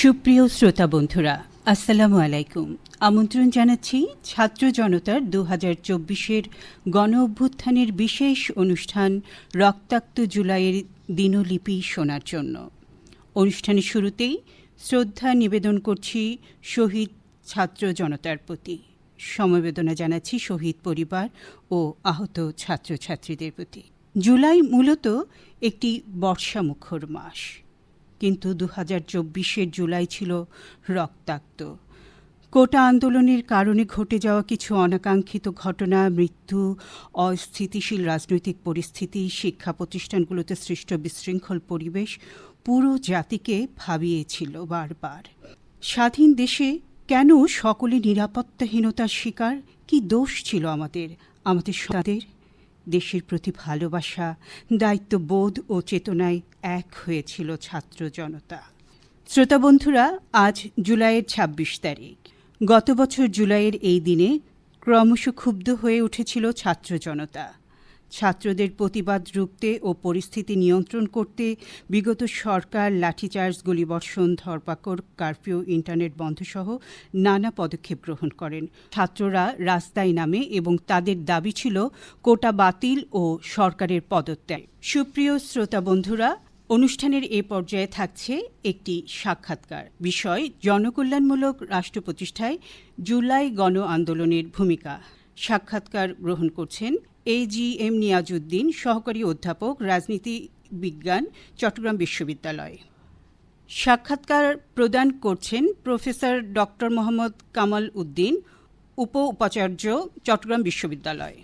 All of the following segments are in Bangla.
সুপ্রিয় শ্রোতা বন্ধুরা, আসসালামু আলাইকুম। আমন্ত্রণ জানাচ্ছি ছাত্র জনতার দু হাজার চব্বিশের গণ অভ্যুত্থানের বিশেষ অনুষ্ঠান রক্তাক্ত জুলাইয়ের দিনলিপি শোনার জন্য। অনুষ্ঠানের শুরুতেই শ্রদ্ধা নিবেদন করছি শহীদ ছাত্র জনতার প্রতি। সমবেদনা জানাচ্ছি শহীদ পরিবার ও আহত ছাত্রছাত্রীদের প্রতি। জুলাই মূলত একটি বর্ষামুখর মাস। কিন্তু দু হাজার চব্বিশের জুলাই ছিল রক্তাক্ত। কোটা আন্দোলনের কারণে ঘটে যাওয়া কিছু অনাকাঙ্ক্ষিত ঘটনা, মৃত্যু, অস্থিতিশীল রাজনৈতিক পরিস্থিতি, শিক্ষা প্রতিষ্ঠানগুলোতে সৃষ্ট বিশৃঙ্খল পরিবেশ পুরো জাতিকে ভাবিয়েছিল বারবার। স্বাধীন দেশে কেন সকলে নিরাপত্তাহীনতার শিকার? কি দোষ ছিল আমাদের? আমাদের তাদের দেশের প্রতি ভালোবাসা, দায়িত্ববোধ ও চেতনায় এক হয়েছিল ছাত্র জনতা। শ্রোতা বন্ধুরা, আজ জুলাইয়ের ২৬ তারিখ। গত বছর জুলাইয়ের এই দিনে ক্রমশ ক্ষুব্ধ হয়ে উঠেছিল ছাত্র জনতা। ছাত্রদের প্রতিবাদ রুখতে ও পরিস্থিতি নিয়ন্ত্রণ করতে বিগত সরকার লাঠিচার্জ, গুলিবর্ষণ, ধরপাকড়, কারফিউ, ইন্টারনেট বন্ধসহ নানা পদক্ষেপ গ্রহণ করেন। ছাত্ররা রাস্তায় নামে এবং তাদের দাবি ছিল কোটা বাতিল ও সরকারের পদত্যাগ। সুপ্রিয় শ্রোতা বন্ধুরা, অনুষ্ঠানের এ পর্যায়ে থাকছে একটি সাক্ষাৎকার। বিষয়, জনকল্যাণমূলক রাষ্ট্র প্রতিষ্ঠায় জুলাই গণ আন্দোলনের ভূমিকা। সাক্ষাৎকার গ্রহণ করছেন এ জি এম নিয়াজউদ্দিন, সহকারী অধ্যাপক, রাজনীতি বিজ্ঞান, চট্টগ্রাম বিশ্ববিদ্যালয়। সাক্ষাৎকার প্রদান করছেন প্রফেসর ডক্টর মোহাম্মদ কামাল উদ্দিন উপ উপাচার্য চট্টগ্রাম বিশ্ববিদ্যালয়।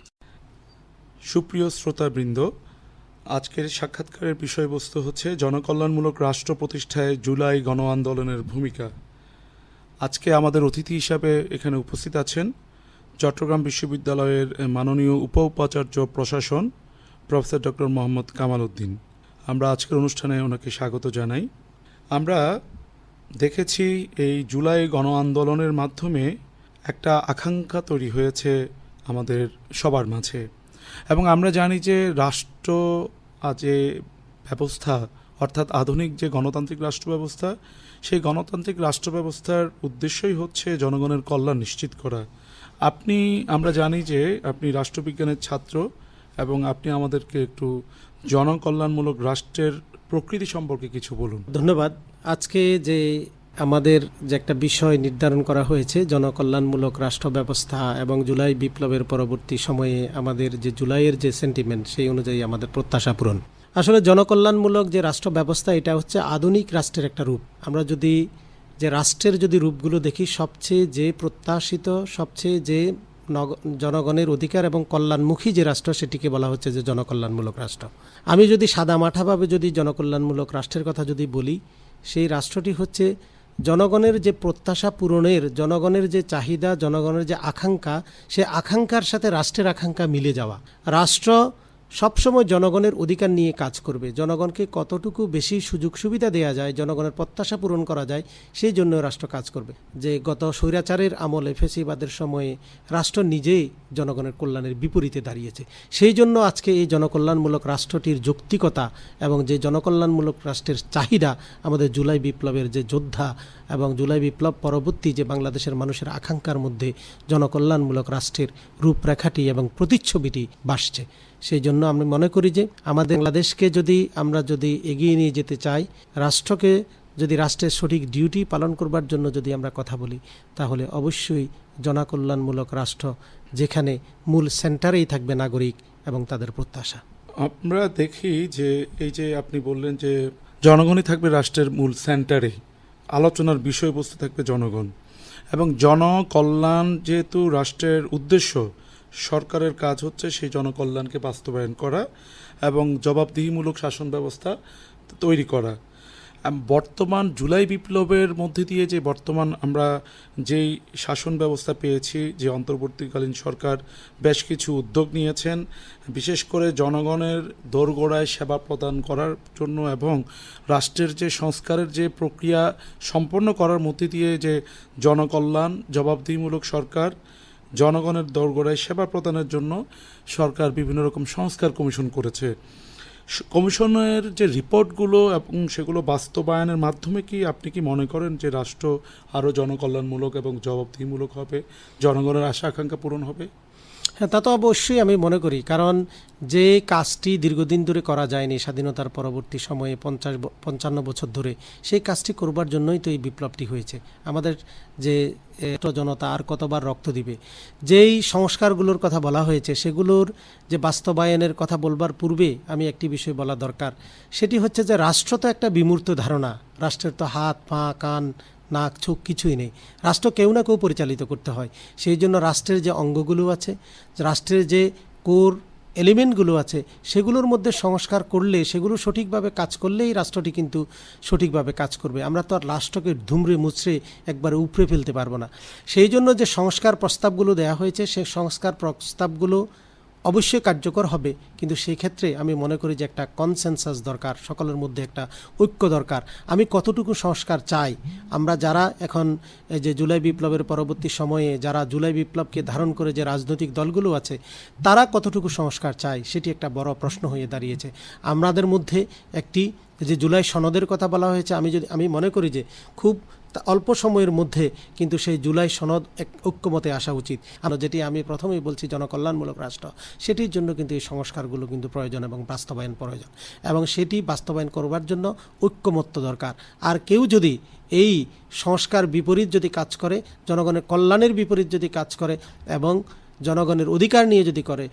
সুপ্রিয় শ্রোতাবৃন্দ, আজকের সাক্ষাৎকারের বিষয়বস্তু হচ্ছে জনকল্যাণমূলক রাষ্ট্র প্রতিষ্ঠায় জুলাই গণ আন্দোলনের ভূমিকা। আজকে আমাদের অতিথি হিসাবে এখানে উপস্থিত আছেন চট্টগ্রাম বিশ্ববিদ্যালয়ের মাননীয় উপ উপাচার্য প্রশাসন, প্রফেসর ডক্টর মোহাম্মদ কামাল উদ্দিন। আমরা আজকের অনুষ্ঠানে ওনাকে স্বাগত জানাই। আমরা দেখেছি এই জুলাই গণ আন্দোলনের মাধ্যমে একটা আকাঙ্ক্ষা তৈরি হয়েছে আমাদের সবার মাঝে। এবং আমরা জানি যে রাষ্ট্র যে ব্যবস্থা, অর্থাৎ আধুনিক যে গণতান্ত্রিক রাষ্ট্র ব্যবস্থা, সেই গণতান্ত্রিক রাষ্ট্র ব্যবস্থার উদ্দেশ্যই হচ্ছে জনগণের কল্যাণ নিশ্চিত করা। আপনি, আমরা জানি যে আপনি রাষ্ট্রবিজ্ঞানের ছাত্র এবং আপনি আমাদেরকে একটু জনকল্যাণমূলক রাষ্ট্রের প্রকৃতি সম্পর্কে কিছু বলুন। ধন্যবাদ। আজকে যে আমাদের যে একটা বিষয় নির্ধারণ করা হয়েছে, জনকল্যাণমূলক রাষ্ট্র ব্যবস্থা এবং জুলাই বিপ্লবের পরবর্তী সময়ে আমাদের যে জুলাইয়ের যে সেন্টিমেন্ট সেই অনুযায়ী আমাদের প্রত্যাশা পূরণ। আসলে জনকল্যাণমূলক যে রাষ্ট্র ব্যবস্থা, এটা হচ্ছে আধুনিক রাষ্ট্রের একটা রূপ। আমরা যদি যে রাষ্ট্রের যদি রূপগুলো দেখি, সবচেয়ে যে প্রত্যাশিত, সবচেয়ে যে নগ- জনগণের অধিকার এবং কল্যাণমুখী যে রাষ্ট্র, সেটিকে বলা হচ্ছে যে জনকল্যাণমূলক রাষ্ট্র। আমি যদি সাদামাঠাভাবে যদি জনকল্যাণমূলক রাষ্ট্রের কথা যদি বলি, সেই রাষ্ট্রটি হচ্ছে জনগণের যে প্রত্যাশা পূরণের, জনগণের যে চাহিদা, জনগণের যে আকাঙ্ক্ষা, সে আকাঙ্ক্ষার সাথে রাষ্ট্রের আকাঙ্ক্ষা মিলে যাওয়া। রাষ্ট্র সবসময় জনগণের অধিকার নিয়ে কাজ করবে। জনগণকে কতটুকু বেশি সুযোগ সুবিধা দেওয়া যায়, জনগণের প্রত্যাশা পূরণ করা যায়, সেই জন্য রাষ্ট্র কাজ করবে। যে গত স্বৈরাচারের আমলে ফেসিবাদের সময়ে রাষ্ট্র নিজেই জনগণের কল্যাণের বিপরীতে দাঁড়িয়েছে। সেই জন্য আজকে এই জনকল্যাণমূলক রাষ্ট্রটির যৌক্তিকতা এবং যে জনকল্যাণমূলক রাষ্ট্রের চাহিদা আমাদের জুলাই বিপ্লবের যে যোদ্ধা এবং জুলাই বিপ্লব পরবর্তী যে বাংলাদেশের মানুষের আকাঙ্ক্ষার মধ্যে জনকল্যাণমূলক রাষ্ট্রের রূপরেখাটি এবং প্রতিচ্ছবিটি বাসছে। সেই জন্য আমি মনে করি যে আমাদের বাংলাদেশকে যদি আমরা যদি এগিয়ে নিয়ে যেতে চাই, রাষ্ট্রকে যদি রাষ্ট্রের সঠিক ডিউটি পালন করবার জন্য যদি আমরা কথা বলি, তাহলে অবশ্যই জনকল্যাণমূলক রাষ্ট্র যেখানে মূল সেন্টারেই থাকবে নাগরিক এবং তাদের প্রত্যাশা। আমরা দেখি যে এই যে আপনি বললেন যে জনগণই থাকবে রাষ্ট্রের মূল সেন্টারে আলোচনার বিষয়বস্তু থাকবে জনগণ। এবং জনকল্যাণ যেহেতু রাষ্ট্রের উদ্দেশ্য, সরকারের কাজ হচ্ছে সেই জনকল্যাণকে বাস্তবায়ন করা এবং জবাবদিহিমূলক শাসন ব্যবস্থা তৈরি করা। বর্তমান জুলাই বিপ্লবের মধ্যে দিয়ে যে বর্তমান আমরা যেই শাসন ব্যবস্থা পেয়েছি, যে অন্তর্বর্তীকালীন সরকার বেশ কিছু উদ্যোগ নিয়েছেন, বিশেষ করে জনগণের দোরগোড়ায় সেবা প্রদান করার জন্য এবং রাষ্ট্রের যে সংস্কারের যে প্রক্রিয়া সম্পন্ন করার মধ্যে দিয়ে যে জনকল্যাণ, জবাবদিহিমূলক সরকার, জনগণের দোরগোড়ায় সেবা প্রদানের জন্য সরকার বিভিন্ন রকম সংস্কার কমিশন করেছে। কমিশনের যে রিপোর্টগুলো এবং সেগুলো বাস্তবায়নের মাধ্যমে কি আপনি কি মনে করেন যে রাষ্ট্র আরও জনকল্যাণমূলক এবং জবাবদিহিমূলক হবে? জনগণের আশা আকাঙ্ক্ষা পূরণ হবে? হ্যাঁ তা তো অবশ্যই আমি মনে করি। কারণ যে কাজটি দীর্ঘদিন ধরে করা যায়নি স্বাধীনতার পরবর্তী সময়ে পঞ্চাশ পঞ্চান্ন বছর ধরে, সেই কাজটি করবার জন্যই তো এই বিপ্লবটি হয়েছে। আমাদের যে জনতা আর কতবার রক্ত দিবে। যেই সংস্কারগুলোর কথা বলা হয়েছে, সেগুলোর যে বাস্তবায়নের কথা বলবার পূর্বে আমি একটি বিষয় বলা দরকার। সেটি হচ্ছে যে, রাষ্ট্র তো একটা বিমূর্ত ধারণা। রাষ্ট্রের তো হাত, পা, কান নাক, চোখ কিছুই নেই। রাষ্ট্র কেউ না কেউ পরিচালিত করতে হয়। সেই জন্য রাষ্ট্রের যে অঙ্গগুলো আছে, রাষ্ট্রের যে কোর এলিমেন্টগুলো আছে, সেগুলোর মধ্যে সংস্কার করলে, সেগুলো সঠিকভাবে কাজ করলেই রাষ্ট্রটি কিন্তু সঠিকভাবে কাজ করবে। আমরা তো আর রাষ্ট্রকে ধুমড়ে মুচড়ে একবারে উপড়ে ফেলতে পারব না। সেই জন্য যে সংস্কার প্রস্তাবগুলো দেওয়া হয়েছে সেই সংস্কার প্রস্তাবগুলো অবশ্যই কার্যকর হবে। কিন্তু সেই ক্ষেত্রে আমি মনে করি যে একটা কনসেনসাস দরকার, সকলের মধ্যে একটা ঐক্য দরকার। আমি কতটুকু সংস্কার চাই? আমরা যারা এখন যে জুলাই বিপ্লবের পরবর্তী সময়ে যারা জুলাই বিপ্লবকে ধারণ করে যে রাজনৈতিক দলগুলো আছে, তারা কতটুকু সংস্কার চায়? সেটি একটা বড় প্রশ্ন হয়ে দাঁড়িয়েছে। আমাদের মধ্যে একটি যে জুলাই সনদের কথা বলা হয়েছে, আমি যদি, আমি মনে করি যে খুব অল্প সময়ের মধ্যে কিন্তু সেই জুলাই সনদ এক ঐক্যমতে আসা উচিত। আর যেটি আমি প্রথমেই বলছি, জনকল্যাণমূলক রাষ্ট্র, সেটির জন্য কিন্তু এই সংস্কারগুলো কিন্তু প্রয়োজন এবং বাস্তবায়ন প্রয়োজন। এবং সেটি বাস্তবায়ন করবার জন্য ঐক্যমত্য দরকার। আর কেউ যদি এই সংস্কার বিপরীত যদি কাজ করে, জনগণের কল্যাণের বিপরীত যদি কাজ করে এবং জনগণের অধিকার নিয়ে যদি করে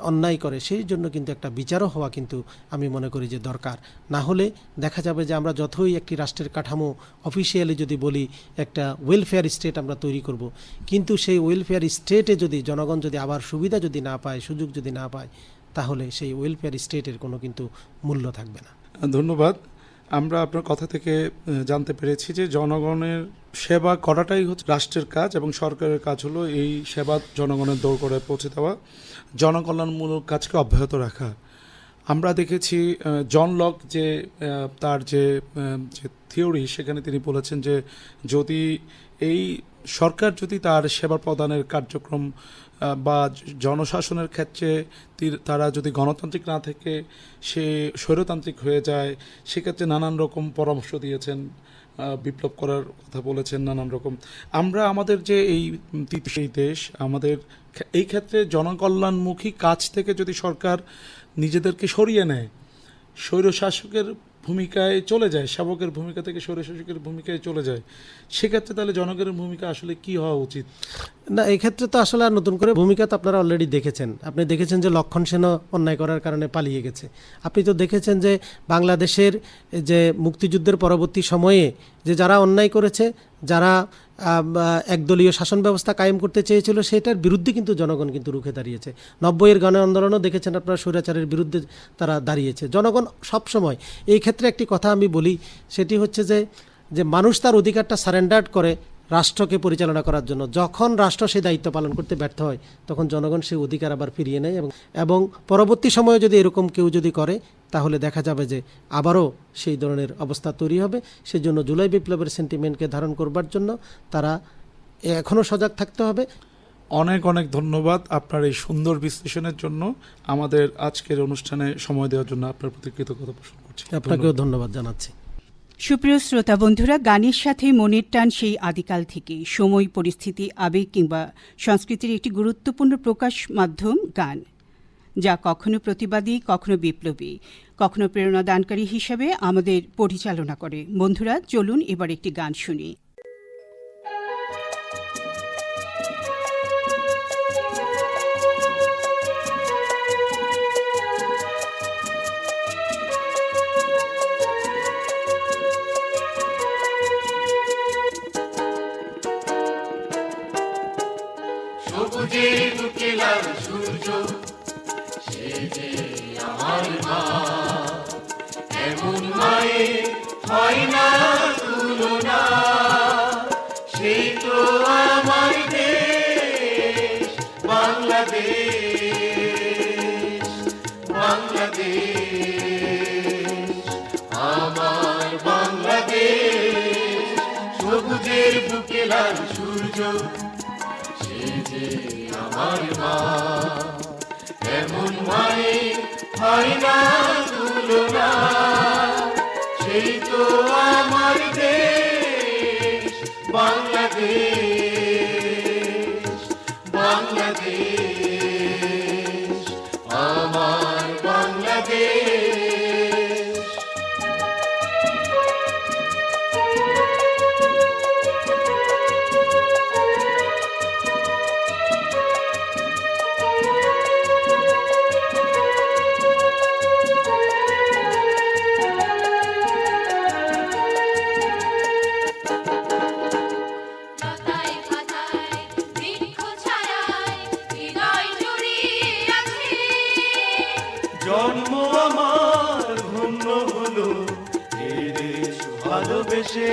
অন্যায় করে, সেই জন্য কিন্তু একটা বিচারও হওয়া কিন্তু আমি মনে করি যে দরকার। না হলে দেখা যাবে যে আমরা যতই একটি রাষ্ট্রের কাঠামো অফিসিয়ালি যদি বলি, একটা ওয়েলফেয়ার স্টেট আমরা তৈরি করব। কিন্তু সেই ওয়েলফেয়ার স্টেটে যদি জনগণ যদি আবার সুবিধা যদি না পায়, সুযোগ যদি না পায়, তাহলে সেই ওয়েলফেয়ার স্টেটের কোনো কিন্তু মূল্য থাকবে না। ধন্যবাদ। আমরা আপনার কথা থেকে জানতে পেরেছি যে জনগণের সেবা করাটাই হচ্ছে রাষ্ট্রের কাজ এবং সরকারের কাজ হলো এই সেবা জনগণের দৌড় করে পৌঁছে দেওয়া, জনকল্যাণমূলক কাজকে অব্যাহত রাখা। আমরা দেখেছি জন লক যে তার যে যে থিওরি সেখানে তিনি বলেছেন যে যদি এই সরকার যদি তার সেবা প্রদানের কার্যক্রম বা জনশাসনের ক্ষেত্রে তারা যদি গণতান্ত্রিক না থেকে সে স্বৈরতান্ত্রিক হয়ে যায়, সেক্ষেত্রে নানান রকম পরামর্শ দিয়েছেন বিপ্লব করার কথা বলেছেন নানান রকম। আমরা আমাদের যে এই সেই দেশ, আমাদের এই ক্ষেত্রে জনকল্যাণমুখী কাজ থেকে যদি সরকার নিজেদেরকে সরিয়ে নেয়, স্বৈরশাসকের ভূমিকায় চলে যায়, শাবকের ভূমিকা থেকে স্বৈরশাসকের ভূমিকায় চলে যায়, সেক্ষেত্রে তাহলে জনগণের ভূমিকা আসলে কি হওয়া উচিত? না, এই ক্ষেত্রে তো আসলে আর নতুন করে ভূমিকা তো আপনারা অলরেডি দেখেছেন। আপনি দেখেছেন যে লক্ষণ সেনও অন্যায় করার কারণে পালিয়ে গেছে। আপনি তো দেখেছেন যে বাংলাদেশের যে মুক্তিযুদ্ধের পরবর্তী সময়ে যে যারা অন্যায় করেছে, যারা একদলীয় শাসন ব্যবস্থা কায়েম করতে চেয়েছিল, সেটার বিরুদ্ধে কিন্তু জনগণ কিন্তু রুখে দাঁড়িয়েছে। নব্বইয়ের গণ আন্দোলনও দেখেছেন আপনারা স্বৈরাচারের বিরুদ্ধে তারা দাঁড়িয়েছে। জনগণ সবসময়, এই ক্ষেত্রে একটি কথা আমি বলি, সেটি হচ্ছে যে যে মানুষ তার অধিকারটা সারেন্ডার করে রাষ্ট্রকে পরিচালনা করার জন্য। যখন রাষ্ট্র সেই দায়িত্ব পালন করতে ব্যর্থ হয় তখন জনগণ সেই অধিকার আবার ফিরিয়ে নেয় এবং এবং পরবর্তী সময়ে যদি এরকম কেউ যদি করে তাহলে দেখা যাবে যে আবারও সেই ধরনের অবস্থা তৈরি হবে। সেই জন্য জুলাই বিপ্লবের সেন্টিমেন্টকে ধারণ করবার জন্য তারা এখনও সজাগ থাকতে হবে। অনেক অনেক ধন্যবাদ আপনার এই সুন্দর বিশ্লেষণের জন্য। আমাদের আজকের অনুষ্ঠানে সময় দেওয়ার জন্য আপনার প্রতি কৃতজ্ঞতা পোষণ করছি। আপনাকেও ধন্যবাদ জানাচ্ছি। সুপ্রিয় শ্রোতা বন্ধুরা, গানের সাথে মনের টান সেই আদিকাল থেকে। সময়, পরিস্থিতি, আবেগ কিংবা সংস্কৃতির একটি গুরুত্বপূর্ণ প্রকাশ মাধ্যম গান, যা কখনো প্রতিবাদী, কখনো বিপ্লবী, কখনো প্রেরণাদানকারী হিসাবে আমাদের পরিচালনা করে। বন্ধুরা, চলুন এবার একটি গান শুনি। বাংলাদেশ বাংলাদেশ আমার বাংলাদেশ, সবুজের বুকে লাল সূর্য, সে যে আমার মা, এমন মায়ে হয় না তুলনা, সেই তো আমার দেশ, বাংলাদেশ বাংলাদেশ। আছে।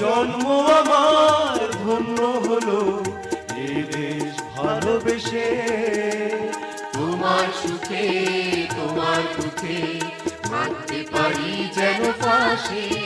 জন্ম আমার ধন্য হলো এই দেশ ভালোবেসে। তোমার সুখে তোমার দুঃখে থাকতে পারি যেন পাশে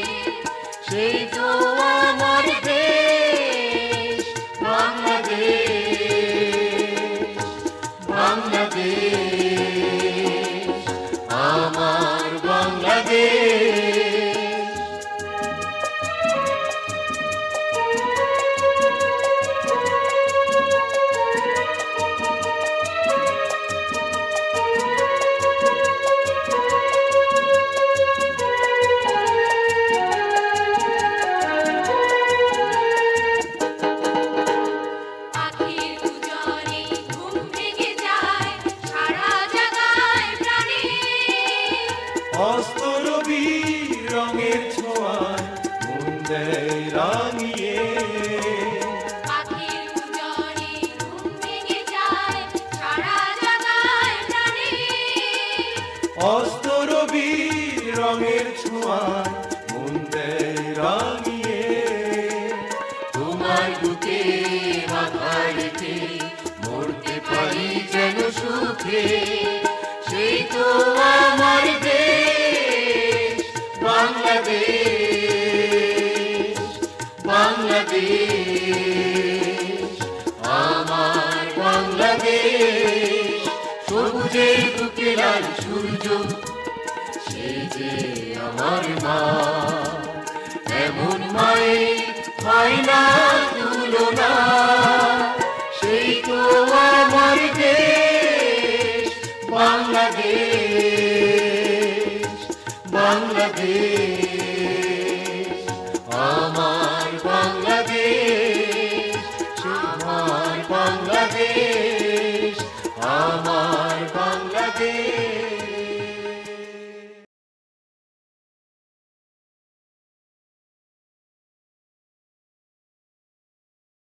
রঙের ছোঁয়ায় মন দেয় রাঙিয়ে অস্ত রবি রঙের ছোঁয়ায় মন দেয় রাঙিয়ে। তোমার বুকে মাথা রেখে মরতে পারি যেন সুখে সেই তো লাল সূর্য সে আমার মা এমন হয় না তুলনা। সেই তো আমার দেশ বাংলাদেশ।